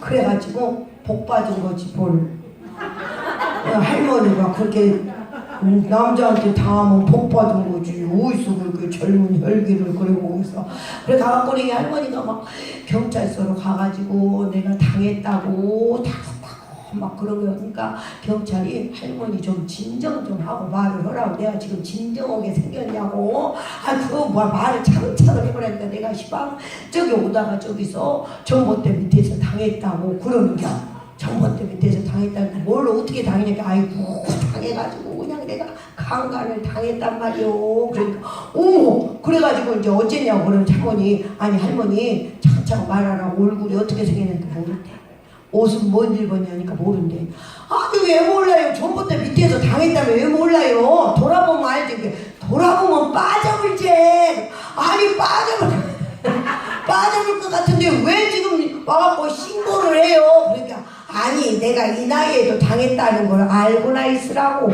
그래가지고 복 받은 거지 볼. 어, 할머니가 그렇게 음, 남자한테 당하면 복 받은 거지. 어디서 그렇게 젊은 혈기를 그러고 있어 그래 가갖고 할머니가 막 경찰서로 가가지고 내가 당했다고 당했다고 막 그러고 그러니까 경찰이 할머니 좀 진정 좀 하고 말을 하라고 내가 지금 진정하게 생겼냐고. 아 그거 뭐 말을 차근차근 해보라니까 내가 시방 저기 오다가 저기서 전봇대 밑에서 당했다고 그러는겨 전봇대 밑에서 당했다고 뭘 어떻게 당했냐니까 아이고 당해가지고 그냥 내가 강간을 당했단 말이오. 그러니까 어머 그래가지고 이제 어쨌냐고 그러는 할머니. 아니 할머니 차근차근 말하라고 얼굴이 어떻게 생겼는지 모른대 옷은 뭔 입었냐니까 모른대. 아니 왜 몰라요? 전봇대 밑에서 당했다면 왜 몰라요? 돌아보면 알지. 돌아보면 빠져불지. 아니 빠져불 빠져볼 것 같은데 왜 지금 와갖고 신고를 해요? 그러니까 아니 내가 이 나이에도 당했다는 걸 알고나 있으라고